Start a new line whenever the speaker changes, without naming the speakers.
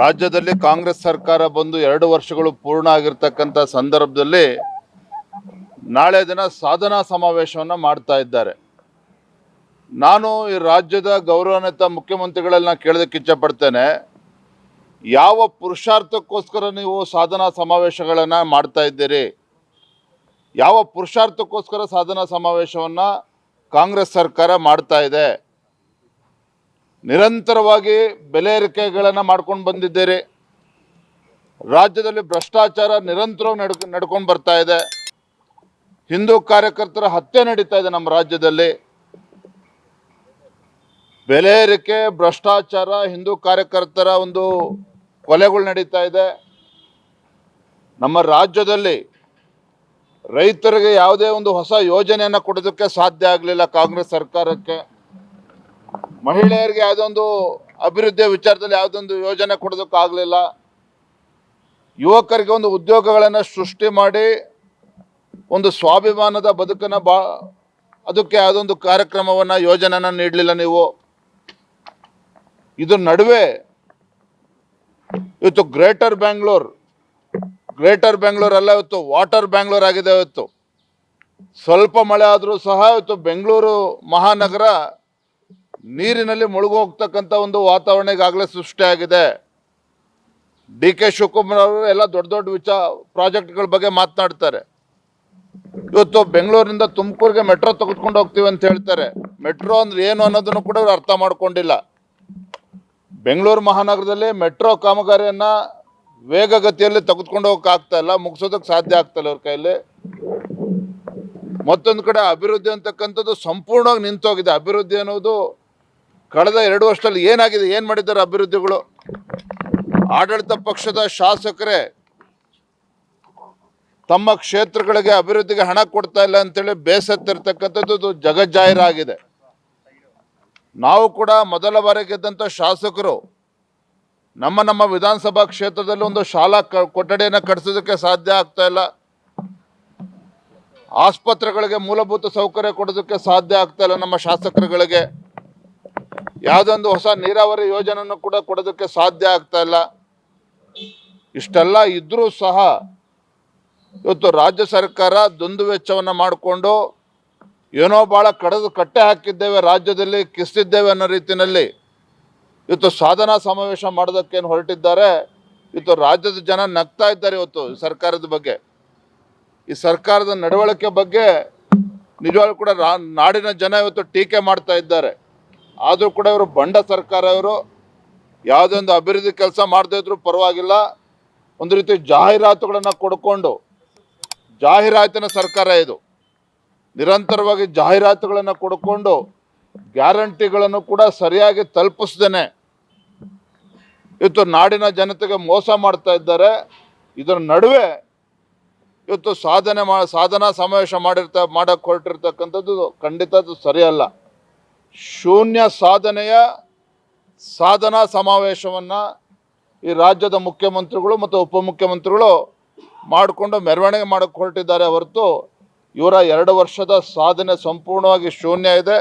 ರಾಜ್ಯದಲ್ಲಿ ಕಾಂಗ್ರೆಸ್ ಸರ್ಕಾರ ಬಂದು ಎರಡು ವರ್ಷಗಳು ಪೂರ್ಣ ಆಗಿರ್ತಕ್ಕಂಥ ಸಂದರ್ಭದಲ್ಲಿ ನಾಳೆ ದಿನ ಸಾಧನಾ ಸಮಾವೇಶವನ್ನು ಮಾಡ್ತಾ ಇದ್ದಾರೆ. ನಾನು ಈ ರಾಜ್ಯದ ಗೌರವಾನ್ವಿತ ಮುಖ್ಯಮಂತ್ರಿಗಳನ್ನ ಕೇಳೋದಕ್ಕೆ ಇಚ್ಛಪಡ್ತೇನೆ. ಯಾವ ಪುರುಷಾರ್ಥಕ್ಕೋಸ್ಕರ ನೀವು ಸಾಧನಾ ಸಮಾವೇಶಗಳನ್ನು ಮಾಡ್ತಾ ಇದ್ದೀರಿ? ಯಾವ ಪುರುಷಾರ್ಥಕ್ಕೋಸ್ಕರ ಸಾಧನಾ ಸಮಾವೇಶವನ್ನು ಕಾಂಗ್ರೆಸ್ ಸರ್ಕಾರ ಮಾಡ್ತಾ ಇದೆ? ನಿರಂತರವಾಗಿ ಬೆಲೆ ಏರಿಕೆಗಳನ್ನು ಮಾಡ್ಕೊಂಡು ಬಂದಿದ್ದೀರಿ. ರಾಜ್ಯದಲ್ಲಿ ಭ್ರಷ್ಟಾಚಾರ ನಿರಂತರವಾಗಿ ನಡ್ಕ, ನಡ್ಕೊಂಡು ಬರ್ತಾ ಇದೆ. ಹಿಂದೂ ಕಾರ್ಯಕರ್ತರ ಹತ್ಯೆ ನಡೀತಾ ಇದೆ ನಮ್ಮ ರಾಜ್ಯದಲ್ಲಿ. ಬೆಲೆ ಏರಿಕೆ, ಭ್ರಷ್ಟಾಚಾರ, ಹಿಂದೂ ಕಾರ್ಯಕರ್ತರ ಒಂದು ಕೊಲೆಗಳು ನಡೀತಾ ಇದೆ. ನಮ್ಮ ರಾಜ್ಯದಲ್ಲಿ ರೈತರಿಗೆ ಯಾವುದೇ ಒಂದು ಹೊಸ ಯೋಜನೆಯನ್ನು ಕೊಡೋದಕ್ಕೆ ಸಾಧ್ಯ ಆಗಲಿಲ್ಲ ಕಾಂಗ್ರೆಸ್ ಸರ್ಕಾರಕ್ಕೆ. ಮಹಿಳೆಯರಿಗೆ ಯಾವುದೊಂದು ಅಭಿವೃದ್ಧಿಯ ವಿಚಾರದಲ್ಲಿ ಯಾವುದೊಂದು ಯೋಜನೆ ಕೊಡೋದಕ್ಕಾಗಲಿಲ್ಲ. ಯುವಕರಿಗೆ ಒಂದು ಉದ್ಯೋಗಗಳನ್ನು ಸೃಷ್ಟಿ ಮಾಡಿ ಒಂದು ಸ್ವಾಭಿಮಾನದ ಬದುಕನ್ನು ಬಾ, ಅದಕ್ಕೆ ಯಾವುದೊಂದು ಕಾರ್ಯಕ್ರಮವನ್ನು ಯೋಜನೆಯನ್ನು ನೀಡಲಿಲ್ಲ ನೀವು. ಇದ್ರ ನಡುವೆ ಇವತ್ತು ಗ್ರೇಟರ್ ಬ್ಯಾಂಗ್ಳೂರ್ ಗ್ರೇಟರ್ ಬ್ಯಾಂಗ್ಳೂರ್ ಅಲ್ಲ, ಇವತ್ತು ವಾಟರ್ ಬ್ಯಾಂಗ್ಳೂರ್ ಆಗಿದೆ ಇವತ್ತು. ಸ್ವಲ್ಪ ಮಳೆ ಆದರೂ ಸಹ ಇವತ್ತು ಬೆಂಗಳೂರು ಮಹಾನಗರ ನೀರಿನಲ್ಲಿ ಮುಳುಗೋಗ್ತಕ್ಕಂಥ ಒಂದು ವಾತಾವರಣ ಈಗಾಗಲೇ ಸೃಷ್ಟಿಯಾಗಿದೆ ಡಿ ಕೆ ಶಿವಕುಮಾರ್ ಅವರು ಎಲ್ಲ ದೊಡ್ಡ ದೊಡ್ಡ ವಿಚಾರ ಪ್ರಾಜೆಕ್ಟ್ಗಳ ಬಗ್ಗೆ ಮಾತನಾಡ್ತಾರೆ. ಇವತ್ತು ಬೆಂಗಳೂರಿನಿಂದ ತುಮಕೂರಿಗೆ ಮೆಟ್ರೋ ತೆಗೆದುಕೊಂಡು ಹೋಗ್ತೀವಿ ಅಂತ ಹೇಳ್ತಾರೆ. ಮೆಟ್ರೋ ಅಂದ್ರೆ ಏನು ಅನ್ನೋದನ್ನು ಕೂಡ ಅವ್ರು ಅರ್ಥ ಮಾಡ್ಕೊಂಡಿಲ್ಲ. ಬೆಂಗಳೂರು ಮಹಾನಗರದಲ್ಲಿ ಮೆಟ್ರೋ ಕಾಮಗಾರಿಯನ್ನ ವೇಗಗತಿಯಲ್ಲಿ ತೆಗೆದುಕೊಂಡು ಹೋಗಕ್ಕೆ ಇಲ್ಲ ಮುಗಿಸೋದಕ್ಕೆ ಸಾಧ್ಯ ಆಗ್ತಾ ಇಲ್ಲ ಅವ್ರ ಕೈಯಲ್ಲಿ. ಮತ್ತೊಂದು ಕಡೆ ಅಭಿವೃದ್ಧಿ ಅಂತಕ್ಕಂಥದ್ದು ಸಂಪೂರ್ಣವಾಗಿ ನಿಂತೋಗಿದೆ. ಅಭಿವೃದ್ಧಿ ಅನ್ನೋದು ಕಳೆದ ಎರಡು ವರ್ಷದಲ್ಲಿ ಏನಾಗಿದೆ, ಏನು ಮಾಡಿದ್ದಾರೆ ಅಭಿವೃದ್ಧಿಗಳು? ಆಡಳಿತ ಪಕ್ಷದ ಶಾಸಕರೇ, ತಮ್ಮ ಕ್ಷೇತ್ರಗಳಿಗೆ ಅಭಿವೃದ್ಧಿಗೆ ಹಣ ಕೊಡ್ತಾ ಇಲ್ಲ ಅಂತೇಳಿ ಬೇಸತ್ತಿರ್ತಕ್ಕಂಥದ್ದು ಜಗಜ್ಜಾಹಿರಾಗಿದೆ. ನಾವು ಕೂಡ ಮೊದಲ ಬಾರಿಗೆ ಇದ್ದಂಥ ಶಾಸಕರು, ನಮ್ಮ ನಮ್ಮ ವಿಧಾನಸಭಾ ಕ್ಷೇತ್ರದಲ್ಲಿ ಒಂದು ಶಾಲಾ ಕೊಠಡಿಯನ್ನು ಕಟ್ಟಿಸೋದಕ್ಕೆ ಸಾಧ್ಯ ಆಗ್ತಾ ಇಲ್ಲ. ಆಸ್ಪತ್ರೆಗಳಿಗೆ ಮೂಲಭೂತ ಸೌಕರ್ಯ ಕೊಡೋದಕ್ಕೆ ಸಾಧ್ಯ ಆಗ್ತಾ ಇಲ್ಲ ನಮ್ಮ ಶಾಸಕರುಗಳಿಗೆ. ಯಾವುದೊಂದು ಹೊಸ ನೀರಾವರಿ ಯೋಜನೆಯನ್ನು ಕೂಡ ಕೊಡೋದಕ್ಕೆ ಸಾಧ್ಯ ಆಗ್ತಾ ಇಲ್ಲ. ಇಷ್ಟೆಲ್ಲ ಇದ್ರೂ ಸಹ ಇವತ್ತು ರಾಜ್ಯ ಸರ್ಕಾರ ದುಂದು ವೆಚ್ಚವನ್ನು ಮಾಡಿಕೊಂಡು ಏನೋ ಭಾಳ ಕಡದು ಕಟ್ಟೆ ಹಾಕಿದ್ದೇವೆ, ರಾಜ್ಯದಲ್ಲಿ ಕಿಸ್ತಿದ್ದೇವೆ ಅನ್ನೋ ರೀತಿಯಲ್ಲಿ ಇವತ್ತು ಸಾಧನಾ ಸಮಾವೇಶ ಮಾಡೋದಕ್ಕೇನು ಹೊರಟಿದ್ದಾರೆ. ಇವತ್ತು ರಾಜ್ಯದ ಜನ ನಗ್ತಾ ಇದ್ದಾರೆ ಇವತ್ತು ಸರ್ಕಾರದ ಬಗ್ಗೆ. ಈ ಸರ್ಕಾರದ ನಡವಳಿಕೆ ಬಗ್ಗೆ ನಿಜವಾಗ್ಲೂ ಕೂಡ ನಾಡಿನ ಜನ ಇವತ್ತು ಟೀಕೆ ಮಾಡ್ತಾ ಇದ್ದಾರೆ. ಆದರೂ ಕೂಡ ಇವರು ಬಂಡ ಸರ್ಕಾರ ಇವರು ಯಾವುದೇ ಒಂದು ಅಭಿವೃದ್ಧಿ ಕೆಲಸ ಮಾಡದೇ ಪರವಾಗಿಲ್ಲ. ಒಂದು ರೀತಿ ಜಾಹೀರಾತುಗಳನ್ನು ಕೊಡ್ಕೊಂಡು, ಜಾಹೀರಾತಿನ ಸರ್ಕಾರ ಇದು. ನಿರಂತರವಾಗಿ ಜಾಹೀರಾತುಗಳನ್ನು ಕೊಡ್ಕೊಂಡು ಗ್ಯಾರಂಟಿಗಳನ್ನು ಕೂಡ ಸರಿಯಾಗಿ ತಲುಪಿಸ್ದೇನೆ. ಇವತ್ತು ನಾಡಿನ ಜನತೆಗೆ ಮೋಸ ಮಾಡ್ತಾ ಇದ್ದಾರೆ. ಇದರ ನಡುವೆ ಇವತ್ತು ಸಾಧನೆ ಮಾ, ಸಾಧನಾ ಸಮಾವೇಶ ಮಾಡಿರ್ತ ಮಾಡಕ್ಕೆ ಹೊರಟಿರ್ತಕ್ಕಂಥದ್ದು ಖಂಡಿತ ಅದು ಸರಿಯಲ್ಲ. ಶೂನ್ಯ ಸಾಧನೆಯ ಸಾಧನಾ ಸಮಾವೇಶವನ್ನು ಈ ರಾಜ್ಯದ ಮುಖ್ಯಮಂತ್ರಿಗಳು ಮತ್ತು ಉಪಮುಖ್ಯಮಂತ್ರಿಗಳು ಮಾಡಿಕೊಂಡು ಮೆರವಣಿಗೆ ಮಾಡಕ್ಕೆ ಹೊರಟಿದ್ದಾರೆ ಹೊರತು ಇವರ ಎರಡು ವರ್ಷದ ಸಾಧನೆ ಸಂಪೂರ್ಣವಾಗಿ ಶೂನ್ಯ ಇದೆ.